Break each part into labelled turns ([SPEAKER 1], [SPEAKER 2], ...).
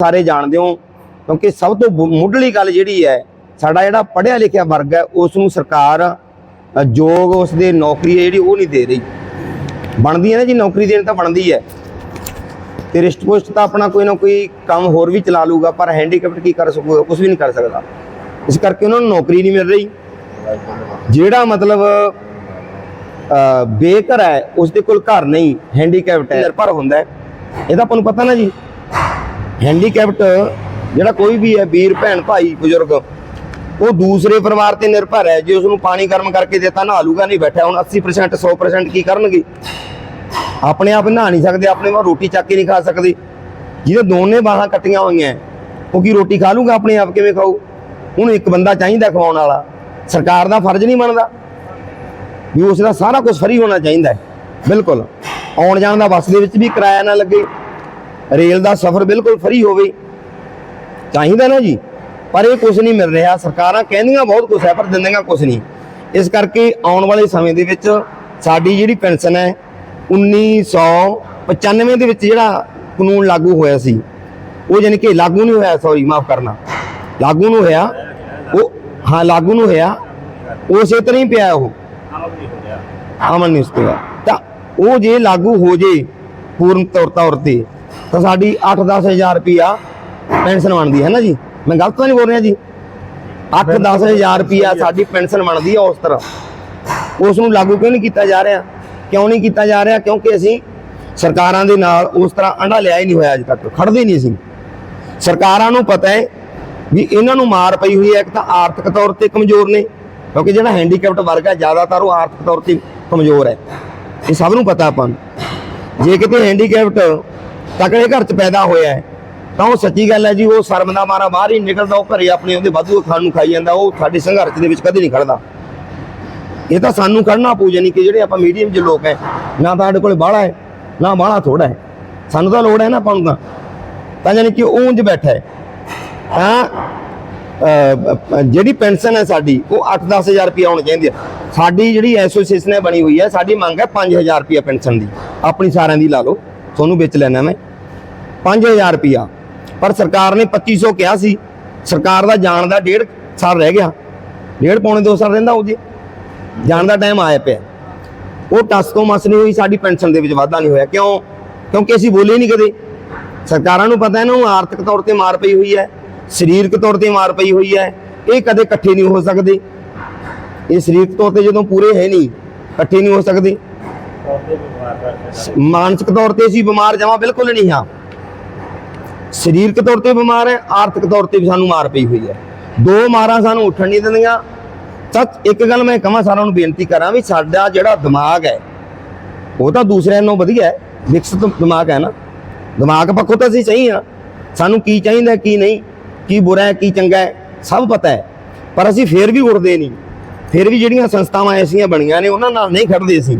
[SPEAKER 1] ਸਾਰੇ ਜਾਣਦੇ ਹੋ ਕਿਉਂਕਿ ਸਭ ਤੋਂ ਮੁੱਢਲੀ ਗੱਲ ਜਿਹੜੀ ਹੈ ਸਾਡਾ ਜਿਹੜਾ ਪੜ੍ਹਿਆ ਲਿਖਿਆ ਵਰਗ ਹੈ ਉਸ ਨੂੰ ਸਰਕਾਰ ਯੋਗ ਉਸ ਦੇ ਨੌਕਰੀ ਹੈ ਜਿਹੜੀ ਉਹ ਨਹੀਂ ਦੇ ਰਹੀ। ਬਣਦੀ ਹੈ ਨਾ ਜੀ ਨੌਕਰੀ ਦੇਣ ਤਾਂ ਬਣਦੀ ਹੈ। ਤੇ ਰਿਸ਼ਟ ਪੁਸ਼ਟ ਤਾਂ ਆਪਣਾ ਕੋਈ ਨਾ ਕੋਈ ਕੰਮ ਹੋਰ ਵੀ ਚਲਾ ਲੂਗਾ ਪਰ ਹੈਂਡੀਕੈਪਟ ਕੀ ਕਰ ਸਕੂਗਾ ਕੁਝ ਵੀ ਨਹੀਂ ਕਰ ਸਕਦਾ। ਇਸ ਕਰਕੇ ਉਹਨਾਂ ਨੂੰ ਨੌਕਰੀ ਨਹੀਂ ਮਿਲ ਰਹੀ। ਜਿਹੜਾ ਮਤਲਬ ਅ, ਬੇਘਰ ਹੈ ਉਸ ਦੇ ਕੋਲ ਘਰ ਨਹੀਂ ਹੈਂਡੀਕੈਪਟ ਹੈ। ਨਿਰਭਰ ਹੁੰਦਾ ਹੈ। ਇਹਦਾ ਆਪਾਂ ਨੂੰ ਪਤਾ ਨਾ ਜੀ। ਹੈਂਡੀਕੈਪਟ ਜਿਹੜਾ ਕੋਈ ਵੀ ਹੈ, ਵੀਰ, ਭੈਣ, ਭਾਈ, ਬਜ਼ੁਰਗ, ਉਹ ਦੂਸਰੇ ਪਰਿਵਾਰ ਤੇ ਨਿਰਭਰ ਹੈ। ਜੇ ਉਸ ਨੂੰ ਪਾਣੀ ਗਰਮ ਕਰਕੇ ਦਿੱਤਾ, ਨਹਾ ਲੂਗਾ, ਨਹੀਂ ਬੈਠਾ, ਹੁਣ 80% 100% ਕੀ ਕਰਨਗੇ? ਆਪਣੇ ਆਪ ਨਹਾ ਨਹੀਂ ਸਕਦੇ, ਆਪਣੇ ਵਾਰ ਰੋਟੀ ਚੱਕ ਕੇ ਨਹੀਂ ਖਾ ਸਕਦੇ। ਜਿਹਦੇ ਦੋਨੇ ਬਾਹਾਂ ਕੱਟੀਆਂ ਹੋਈਆਂ, ਉਹ ਕੀ ਰੋਟੀ ਖਾ ਲੂਗਾ ਆਪਣੇ ਆਪ ਕਿਵੇਂ ਖਾਊ? ਉਹਨੂੰ ਇੱਕ ਬੰਦਾ ਚਾਹੀਦਾ ਖਵਾਉਣ ਵਾਲਾ। ਸਰਕਾਰ ਦਾ ਫਰਜ਼ ਨਹੀਂ ਬਣਦਾ। ਵੀ ਉਸ ਦਾ ਸਾਰਾ ਕੁਝ ਫਰੀ ਹੋਣਾ ਚਾਹੀਦਾ ਹੈ। ਬਿਲਕੁਲ। ਆਉਣ ਜਾਣ ਦਾ ਬੱਸ ਦੇ ਵਿੱਚ ਵੀ ਕਿਰਾਇਆ ਨਾ ਲੱਗੇ। ਰੇਲ ਦਾ ਸਫ਼ਰ ਬਿਲਕੁਲ ਫਰੀ ਹੋਵੇ, ਚਾਹੀਦਾ ਨਾ ਜੀ। ਪਰ ਇਹ ਕੁਝ ਨਹੀਂ ਮਿਲ ਰਿਹਾ। ਸਰਕਾਰਾਂ ਕਹਿੰਦੀਆਂ ਬਹੁਤ ਕੁਝ ਹੈ, ਪਰ ਦਿੰਦੀਆਂ ਕੁਝ ਨਹੀਂ। ਇਸ ਕਰਕੇ ਆਉਣ ਵਾਲੇ ਸਮੇਂ ਦੇ ਵਿੱਚ ਸਾਡੀ ਜਿਹੜੀ ਪੈਨਸ਼ਨ ਹੈ 1995 ਦੇ ਵਿੱਚ ਜਿਹੜਾ ਕਾਨੂੰਨ ਲਾਗੂ ਹੋਇਆ ਸੀ, ਉਹ ਜਾਨੀ ਕਿ ਲਾਗੂ ਨਹੀਂ ਹੋਇਆ ਸੌਰੀ ਮਾਫ ਕਰਨਾ। ਲਾਗੂ ਨਹੀਂ ਹੋਇਆ, ਉਹ, ਹਾਂ, ਲਾਗੂ ਨਹੀਂ ਹੋਇਆ। ਉਸੇ ਤਰ੍ਹਾਂ ਹੀ ਪਿਆ ਉਹ। ਅਮਨ ਨਹੀਂ ਉਸ ਉਸਤੇ ਤਾਂ ਉਹ ਜੇ ਲਾਗੂ ਹੋ ਜੇ ਪੂਰਨ ਤੌਰ ਤੌਰ ਤੇ ਤਾਂ ਸਾਡੀ 8-10 ਹਜ਼ਾਰ ਰੁਪਿਆ ਪੈਨਸ਼ਨ ਬਣਦੀ ਹੈ ਨਾ ਜੀ? ਮੈਂ ਗਲਤ ਤਾਂ ਨਹੀਂ ਬੋਲ ਰਿਹਾ ਜੀ? 8-10 ਹਜ਼ਾਰ ਰੁਪਿਆ ਸਾਡੀ ਪੈਨਸ਼ਨ ਬਣਦੀ ਹੈ ਉਸ ਤਰ੍ਹਾਂ। ਉਸ ਨੂੰ ਲਾਗੂ ਕਿਉਂ ਨਹੀਂ ਕੀਤਾ ਜਾ ਰਿਹਾ? ਕਿਉਂ ਨਹੀਂ ਕੀਤਾ ਜਾ ਰਿਹਾ? ਕਿਉਂਕਿ ਅਸੀਂ ਸਰਕਾਰਾਂ ਦੇ ਨਾਲ ਉਸ ਤਰ੍ਹਾਂ ਅੰਡਾ ਲਿਆ ਹੀ ਨਹੀਂ ਹੋਇਆ ਅਜੇ ਤੱਕ। ਖੜਦੇ ਨਹੀਂ ਸੀ ਸਰਕਾਰਾਂ ਨੂੰ ਪਤਾ ਹੈ ਵੀ ਇਹਨਾਂ ਨੂੰ ਮਾਰ ਪਈ ਹੋਈ ਹੈ ਇੱਕ ਤਾਂ ਆਰਥਿਕ ਤੌਰ ਤੇ ਕਮਜ਼ੋਰ ਨੇ ਕਿਉਂਕਿ ਜਿਹੜਾ ਹੈਂਡੀਕੈਪਟ ਵਰਗ ਹੈ ਜ਼ਿਆਦਾਤਰ ਉਹ ਆਰਥਿਕ ਤੌਰ ਤੇ ਕਮਜ਼ੋਰ ਹੈ। ਇਹ ਸਭ ਨੂੰ ਪਤਾ ਆਪਾਂ ਨੂੰ। ਜੇ ਕਿਤੇ ਹੈਂਡੀਕੈਪਟ ਤਕੜੇ ਘਰ 'ਚ ਪੈਦਾ ਹੋਇਆ ਹੈ। ਤਾਂ ਉਹ ਸੱਚੀ ਗੱਲ ਹੈ ਜੀ, ਉਹ ਸ਼ਰਮ ਦਾ ਮਾਰਾ, ਬਾਹਰ ਹੀ ਨਿਕਲਦਾ, ਉਹ ਘਰੇ ਆਪਣੇ ਉਹਦੇ ਵਾਧੂ ਖਾਣ ਨੂੰ ਖਾਈ ਜਾਂਦਾ, ਉਹ ਸਾਡੇ ਸੰਘਰਸ਼ ਦੇ ਵਿੱਚ ਕਦੇ ਨਹੀਂ ਖੜਦਾ। ਇਹ ਤਾਂ ਸਾਨੂੰ ਖੜਨਾ ਪਊ ਜਾਨੀ ਕਿ ਜਿਹੜੇ ਆਪਾਂ ਮੀਡੀਅਮ 'ਚ ਲੋਕ ਹੈ, ਨਾ ਤਾਂ ਸਾਡੇ ਕੋਲ ਬਾਹਲਾ ਹੈ, ਨਾ ਬਾਹਲਾ ਥੋੜਾ ਹੈ। ਸਾਨੂੰ ਤਾਂ ਲੋੜ ਹੈ ਨਾ ਆਪਾਂ ਨੂੰ ਤਾਂ। ਤਾਂ ਜਾਨੀ ਕਿ ਉਹ ਉਂਝ ਬੈਠਾ ਹੈ। ਤਾਂ ਜਿਹੜੀ ਪੈਨਸ਼ਨ ਹੈ ਸਾਡੀ, ਉਹ 8-10 ਹਜ਼ਾਰ ਰੁਪਏ ਆਉਣੀ ਚਾਹੀਦੀ। ਹੈ ਸਾਡੀ ਜਿਹੜੀ ਐਸੋਸੀਏਸ਼ਨ ਹੈ ਬਣੀ ਹੋਈ ਹੈ, ਸਾਡੀ ਮੰਗ ਹੈ 5000 ਰੁਪਏ ਪੈਨਸ਼ਨ ਦੀ। ਆਪਣੀ ਸਾਰਿਆਂ ਦੀ ਲਾ ਲਓ। ਤੁਹਾਨੂੰ ਵਿੱਚ ਲੈਣਾ ਮੈਂ। 5000 ਰੁਪਿਆ ਪਰ ਸਰਕਾਰ ਨੇ 2500 ਕਿਹਾ ਸੀ। ਸਰਕਾਰ ਦਾ ਜਾਣ ਦਾ ਡੇਢ ਸਾਲ ਰਹਿ ਗਿਆ। ਡੇਢ ਪੌਣੇ 2 ਸਾਲ ਰਹਿੰਦਾ ਉਹ ਜੀ ਜਾਣ ਦਾ ਟਾਈਮ ਆਇਆ ਪਿਆ। ਉਹ ਟਸ ਤੋਂ ਮਸ ਨਹੀਂ ਹੋਈ, ਸਾਡੀ ਪੈਨਸ਼ਨ ਦੇ ਵਿੱਚ ਵਾਧਾ ਨਹੀਂ ਹੋਇਆ। ਕਿਉਂ? ਕਿਉਂਕਿ ਅਸੀਂ ਬੋਲੇ ਨਹੀਂ ਕਦੇ। ਸਰਕਾਰਾਂ ਨੂੰ ਪਤਾ ਹੈ ਨਾ ਉਹ ਆਰਥਿਕ ਤੌਰ ਤੇ ਮਾਰ ਪਈ ਹੋਈ ਹੈ, ਸਰੀਰਕ ਤੌਰ ਤੇ ਮਾਰ ਪਈ ਹੋਈ ਹੈ। ਇਹ ਕਦੇ ਇਕੱਠੇ ਨਹੀਂ ਹੋ ਸਕਦੇ। ਇਹ ਸਰੀਰਕ ਤੌਰ ਤੇ ਜਦੋਂ ਪੂਰੇ ਹੈ ਨਹੀਂ, ਇਕੱਠੇ ਨਹੀਂ ਹੋ ਸਕਦੇ। ਮਾਨਸਿਕ ਤੌਰ ਤੇ ਅਸੀਂ ਬਿਮਾਰ ਜਮਾ ਬਿਲਕੁਲ ਨਹੀਂ ਹਾਂ। ਸਰੀਰਕ ਤੌਰ ਤੇ ਬਿਮਾਰ ਹੈ, ਆਰਥਿਕ ਤੌਰ ਤੇ ਵੀ ਸਾਨੂੰ ਮਾਰ ਪਈ ਹੋਈ ਹੈ। ਦੋ ਮਾਰਾਂ ਸਾਨੂੰ ਉੱਠਣ ਨਹੀਂ ਦਿੰਦੀਆਂ। ਸੱਚ, ਇੱਕ ਗੱਲ ਮੈਂ ਕਹਾਂ, ਸਾਰਿਆਂ ਨੂੰ ਬੇਨਤੀ ਕਰਾਂ ਵੀ ਸਾਡਾ ਜਿਹੜਾ ਦਿਮਾਗ ਹੈ, ਉਹ ਤਾਂ ਦੂਸਰਿਆਂ ਨਾਲੋਂ ਵਧੀਆ ਹੈ। ਵਿਕਸਿਤ ਦਿਮਾਗ ਹੈ ਨਾ। ਦਿਮਾਗ ਪੱਖੋਂ ਤਾਂ ਅਸੀਂ ਸਹੀ ਹਾਂ। ਸਾਨੂੰ ਕੀ ਚਾਹੀਦਾ, ਕੀ ਨਹੀਂ, ਕੀ ਬੁਰਾ ਹੈ, ਕੀ ਚੰਗਾ ਹੈ, ਸਭ ਪਤਾ ਹੈ। ਪਰ ਅਸੀਂ ਫੇਰ ਵੀ ਉੜਦੇ ਨਹੀਂ। ਫਿਰ ਵੀ ਜਿਹੜੀਆਂ ਸੰਸਥਾਵਾਂ ਐਸੀਆਂ ਬਣੀਆਂ ਨੇ, ਉਹਨਾਂ ਨਾਲ ਨਹੀਂ ਖੜਦੇ ਅਸੀਂ।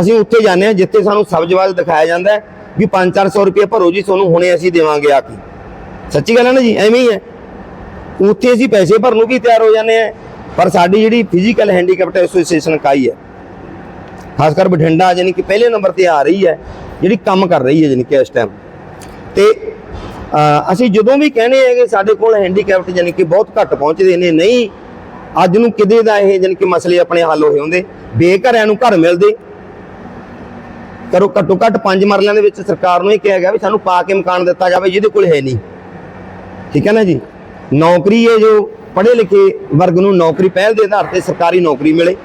[SPEAKER 1] ਅਸੀਂ ਉੱਥੇ ਜਾਂਦੇ ਹਾਂ, ਜਿੱਥੇ ਸਾਨੂੰ ਸਬਜ਼ਵਾਦ ਦਿਖਾਇਆ ਜਾਂਦਾ ਹੈ। ਵੀ 5-400 ਰੁਪਏ ਭਰੋ ਜੀ, ਤੁਹਾਨੂੰ ਹੁਣੇ ਅਸੀਂ ਦੇਵਾਂਗੇ ਆ ਕੇ। ਸੱਚੀ ਗੱਲ ਹੈ ਨਾ ਜੀ, ਐਵੇਂ ਹੀ ਹੈ। ਉੱਥੇ ਅਸੀਂ ਪੈਸੇ ਭਰਨ ਨੂੰ ਵੀ ਤਿਆਰ ਹੋ ਜਾਂਦੇ ਆ ਪਰ ਸਾਡੀ ਜਿਹੜੀ ਫਿਜ਼ੀਕਲ ਹੈਂਡੀਕੈਪਟ ਐਸੋਸੀਏਸ਼ਨ ਇਕਾਈ ਹੈ। ਖਾਸ ਕਰ ਬਠਿੰਡਾ, ਯਾਨੀ ਕਿ ਪਹਿਲੇ ਨੰਬਰ ਤੇ ਆ ਰਹੀ ਹੈ, ਜਿਹੜੀ ਕੰਮ ਕਰ ਰਹੀ ਹੈ, ਯਾਨੀ ਕਿ ਇਸ ਟਾਈਮ ਤੇ ਅਸੀਂ ਜਦੋਂ ਵੀ ਕਹਿੰਦੇ ਆ ਕਿ ਸਾਡੇ ਕੋਲ ਹੈਂਡੀਕੈਪਟ ਯਾਨੀ ਕਿ ਬਹੁਤ ਘੱਟ ਪਹੁੰਚਦੇ ਨੇ, ਨਹੀਂ, ਅੱਜ ਨੂੰ ਕਿਤੇ ਦਾ ਇਹ ਯਾਨੀ ਕਿ ਮਸਲੇ ਆਪਣੇ ਹੱਲ ਹੋਏ ਹੁੰਦੇ? ਬੇਘਰਿਆਂ ਨੂੰ ਘਰ ਮਿਲਦੇ ਕਰੋ ਘੱਟੋ ਘੱਟ ਪੰਜ ਮਰਲਿਆਂ ਦੇ ਵਿੱਚ ਸਰਕਾਰ ਨੂੰ ਇਹ ਕਿਹਾ ਗਿਆ ਵੀ ਸਾਨੂੰ ਪਾ ਕੇ ਮਕਾਨ ਦਿੱਤਾ ਜਾਵੇ, ਜਿਹਦੇ ਕੋਲ ਹੈ ਨਹੀਂ। ਠੀਕ ਹੈ ਨਾ ਜੀ? ਨੌਕਰੀ ਹੈ ਜੋ ਪੜ੍ਹੇ ਲਿਖੇ ਵਰਗ ਨੂੰ ਨੌਕਰੀ ਪਹਿਲ ਦੇ ਆਧਾਰ ਤੇ ਸਰਕਾਰੀ ਨੌਕਰੀ ਮਿਲੇ।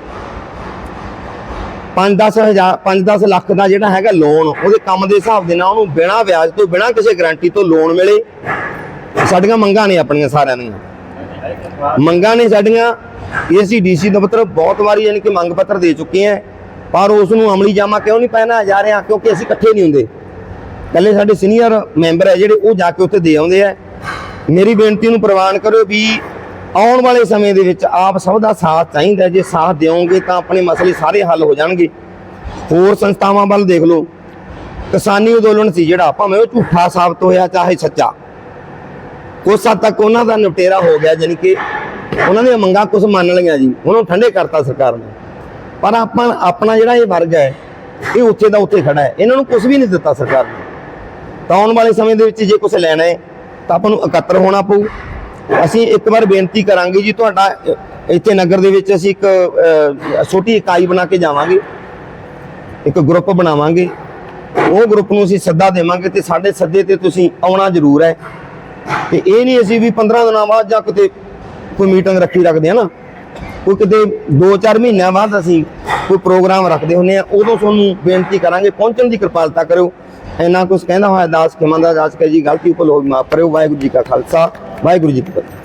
[SPEAKER 1] 5-10 ਹਜ਼ਾਰ 5-10 ਲੱਖ ਦਾ ਜਿਹੜਾ ਹੈਗਾ ਲੋਨ ਉਹਦੇ ਕੰਮ ਦੇ ਹਿਸਾਬ ਦੇ ਨਾਲ ਉਹਨੂੰ ਬਿਨਾਂ ਵਿਆਜ ਤੋਂ, ਬਿਨਾਂ ਕਿਸੇ ਗਾਰੰਟੀ ਤੋਂ ਲੋਨ ਮਿਲੇ। ਸਾਡੀਆਂ ਮੰਗਾਂ ਨੇ ਆਪਣੀਆਂ ਸਾਰਿਆਂ ਦੀਆਂ। ਮੰਗਾਂ ਨੇ ਸਾਡੀਆਂ। ਏਸੀ, ਡੀਸੀ ਦਫ਼ਤਰ ਬਹੁਤ ਵਾਰੀ ਯਾਨੀ ਕਿ ਮੰਗ ਪੱਤਰ ਦੇ ਚੁੱਕੇ ਆ ਪਰ ਉਸ ਨੂੰ ਅਮਲੀ ਜਾਮਾ ਕਿਉਂ ਨਹੀਂ ਪਹਿਨਾ ਜਾ ਰਿਹਾ? ਕਿਉਂਕਿ ਅਸੀਂ ਇਕੱਠੇ ਨਹੀਂ ਹੁੰਦੇ। ਪਹਿਲੇ ਸਾਡੇ ਸੀਨੀਅਰ ਮੈਂਬਰ ਹੈ ਜਿਹੜੇ, ਉਹ ਜਾ ਕੇ ਉੱਥੇ ਦੇ ਆਉਂਦੇ ਆ। ਮੇਰੀ ਬੇਨਤੀ ਨੂੰ ਪ੍ਰਵਾਨ ਕਰੋ ਵੀ ਆਉਣ ਵਾਲੇ ਸਮੇਂ ਦੇ ਵਿੱਚ ਆਪ ਸਭ ਦਾ ਸਾਥ ਚਾਹੀਦਾ ਜੇ ਸਾਥ ਦਿਓਗੇ ਤਾਂ ਆਪਣੇ ਮਸਲੇ ਸਾਰੇ ਹੱਲ ਹੋ ਜਾਣਗੇ। ਹੋਰ ਸੰਸਥਾਵਾਂ ਵੱਲ ਦੇਖ ਲਓ। ਕਿਸਾਨੀ ਅੰਦੋਲਨ ਸੀ ਜਿਹੜਾ, ਭਾਵੇਂ ਉਹ ਝੂਠਾ ਸਾਬਤ ਹੋਇਆ ਚਾਹੇ ਸੱਚਾ। ਕੁਛ ਹੱਦ ਤੱਕ ਉਹਨਾਂ ਦਾ ਨਿਪਟੇਰਾ ਹੋ ਗਿਆ ਜਾਨੀ ਕਿ ਉਹਨਾਂ ਦੀਆਂ ਮੰਗਾਂ ਕੁਝ ਮੰਨ ਲਈਆਂ ਜੀ। ਉਹਨੂੰ ਠੰਡੇ ਕਰਤਾ ਸਰਕਾਰ ਨੇ। ਪਰ ਆਪਾਂ, ਆਪਣਾ ਜਿਹੜਾ ਇਹ ਵਰਗ ਹੈ, ਇਹ ਉੱਥੇ ਦਾ ਉੱਥੇ ਖੜਾ ਹੈ। ਇਹਨਾਂ ਨੂੰ ਕੁਝ ਵੀ ਨਹੀਂ ਦਿੱਤਾ ਸਰਕਾਰ ਨੇ। ਤਾਂ ਆਉਣ ਵਾਲੇ ਸਮੇਂ ਦੇ ਵਿੱਚ ਜੇ ਕੁਝ ਲੈਣਾ ਹੈ, ਤਾਂ ਆਪਾਂ ਨੂੰ ਇਕੱਤਰ ਹੋਣਾ ਪਊ। ਅਸੀਂ ਇੱਕ ਵਾਰ ਬੇਨਤੀ ਕਰਾਂਗੇ ਜੀ, ਤੁਹਾਡਾ ਇੱਥੇ ਨਗਰ ਦੇ ਵਿੱਚ ਅਸੀਂ ਇੱਕ ਛੋਟੀ ਇਕਾਈ ਬਣਾ ਕੇ ਜਾਵਾਂਗੇ। ਇੱਕ ਗਰੁੱਪ ਬਣਾਵਾਂਗੇ। ਉਹ ਗਰੁੱਪ ਨੂੰ ਅਸੀਂ ਸੱਦਾ ਦੇਵਾਂਗੇ ਤੇ ਸਾਡੇ ਸੱਦੇ ਤੇ ਤੁਸੀਂ ਆਉਣਾ ਜ਼ਰੂਰ ਹੈ। ਤੇ ਇਹ ਨਹੀਂ ਅਸੀਂ ਵੀ 15 ਦਿਨਾਂ ਬਾਅਦ ਜਾਂ ਕਿਤੇ ਕੋਈ ਮੀਟਿੰਗ ਰੱਖੀ ਰੱਖਦੇ ਆ ਨਾ। ਕੋਈ ਕਿਤੇ 2-4 ਮਹੀਨਿਆਂ ਬਾਅਦ ਅਸੀਂ ਕੋਈ ਪ੍ਰੋਗਰਾਮ ਰੱਖਦੇ ਹੁੰਨੇ ਆ ਉਦੋਂ ਤੁਹਾਨੂੰ ਬੇਨਤੀ ਕਰਾਂਗੇ, ਪਹੁੰਚਣ ਦੀ ਕਿਰਪਾਲਤਾ ਕਰਿਓ। ਇੰਨਾ ਕੁਝ ਕਹਿੰਦਾ ਹੋਇਆ, ਦਾਸ ਖਿਮਾ ਦਾਸ ਕਹੇ ਜੀ, ਗਲਤੀ ਉਪਲ ਹੋ ਮਾਫ ਕਰਿਓ, ਵਾਹਿਗੁਰੂ ਜੀ ਕਾ ਖਾਲਸਾ, ਵਾਹਿਗੁਰੂ ਜੀ ਕੀ ਫਤਿਹ।